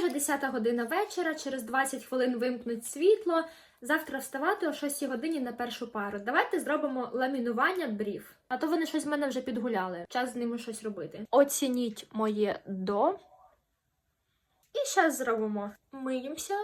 Майже 10 година вечора, через 20 хвилин вимкнуть світло. Завтра вставати о 6 годині на першу пару. Давайте зробимо ламінування брів. А то вони щось в мене вже підгуляли. Час з ними щось робити. Оцініть моє до. І зараз зробимо. Миємося.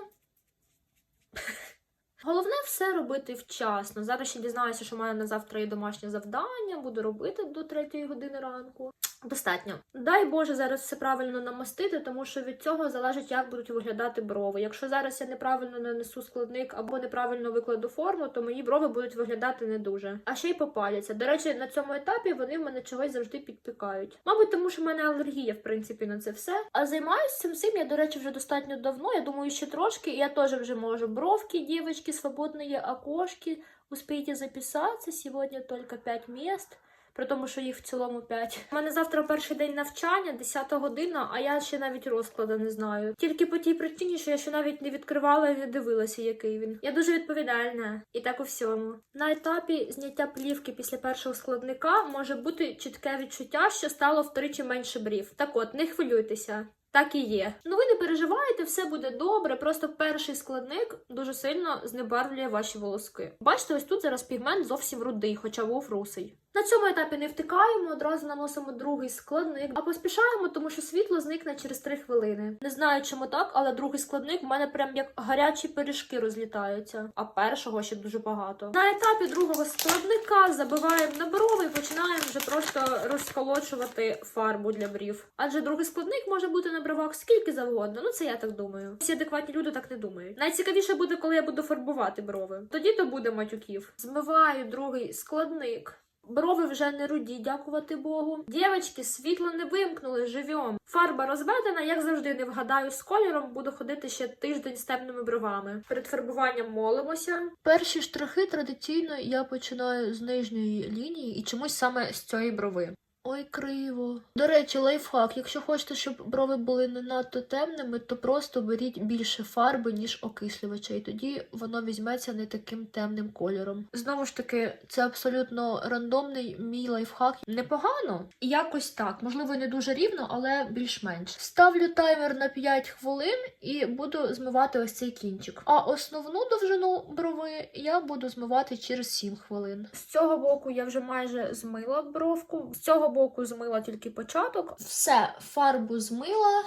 Головне все робити вчасно. Зараз ще дізнаюся, що мене на завтра є домашнє завдання, буду робити до 3 години ранку. Достатньо. Дай Боже зараз все правильно намастити, тому що від цього залежить, як будуть виглядати брови. Якщо зараз я неправильно нанесу складник або неправильно викладу форму, то мої брови будуть виглядати не дуже. А ще й попаляться. До речі, на цьому етапі вони в мене чогось завжди підпікають. Мабуть, тому що в мене алергія, в принципі, на це все. А займаюся цим цим я, до речі, вже достатньо давно. Я думаю, ще трошки, я теж вже можу. Бровки, дівчатки, свободні окошки. Успійте записатися. Сьогодні тільки 5 місць. При тому, що їх в цілому 5. У мене завтра перший день навчання, 10 година, а я ще навіть розкладу не знаю. Тільки по тій причині, що я ще навіть не відкривала і не дивилася, який він. Я дуже відповідальна і так у всьому. На етапі зняття плівки після першого складника може бути чітке відчуття, що стало втричі менше брів. Так от, не хвилюйтеся. Так і є. Ну ви не переживаєте, все буде добре. Просто перший складник дуже сильно знебарвлює ваші волоски. Бачите, ось тут зараз пігмент зовсім рудий, хоча був русий. На цьому етапі не втикаємо, одразу наносимо другий складник, а поспішаємо, тому що світло зникне через 3 хвилини. Не знаю, чому так, але другий складник в мене прям як гарячі пиріжки розлітаються, а першого ще дуже багато. На етапі другого складника забиваємо на брови і починаємо вже просто розколочувати фарбу для брів. Адже другий складник може бути на бровах скільки завгодно. Ну це я так думаю. Всі адекватні люди так не думають. Найцікавіше буде, коли я буду фарбувати брови. Тоді то буде матюків. Змиваю другий складник. Брови вже не руді, дякувати Богу. Дівочки, світло не вимкнули, живьом. Фарба розведена, як завжди, не вгадаю з кольором, буду ходити ще тиждень з темними бровами. Перед фарбуванням молимося. Перші штрихи традиційно я починаю з нижньої лінії і чомусь саме з цієї брови. Ой, криво. До речі, лайфхак. Якщо хочете, щоб брови були не надто темними, то просто беріть більше фарби, ніж окислювача, і тоді воно візьметься не таким темним кольором. Знову ж таки, це абсолютно рандомний мій лайфхак. Непогано. Якось так. Можливо, не дуже рівно, але більш-менш. Ставлю таймер на 5 хвилин і буду змивати ось цей кінчик. А основну довжину брови я буду змивати через 7 хвилин. З цього боку я вже майже змила бровку. З цього боку змила тільки початок. Все, фарбу змила.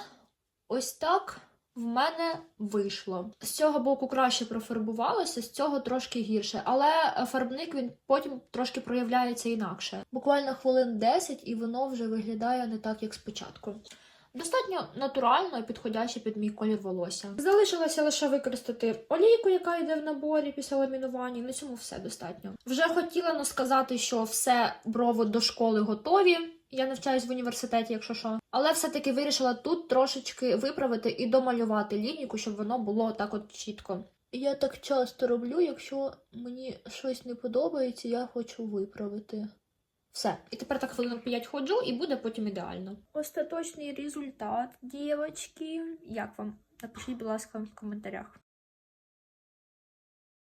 Ось так. В мене вийшло. З цього боку краще профарбувалося, з цього трошки гірше. Але фарбник він потім трошки проявляється інакше. Буквально хвилин 10 і воно вже виглядає не так, як спочатку. Достатньо натурально і підходяще під мій колір волосся. Залишилося лише використати олійку, яка йде в наборі після ламінування. На цьому все достатньо. Вже хотіла сказати, що все брови до школи готові. Я навчаюсь в університеті, якщо що. Але все-таки вирішила тут трошечки виправити і домалювати лінійку, щоб воно було так от чітко. Я так часто роблю, якщо мені щось не подобається, я хочу виправити. Все. І тепер так хвилинок 5 ходжу, і буде потім ідеально. Остаточний результат, дівчатки. Як вам? Напишіть, будь ласка, в коментарях.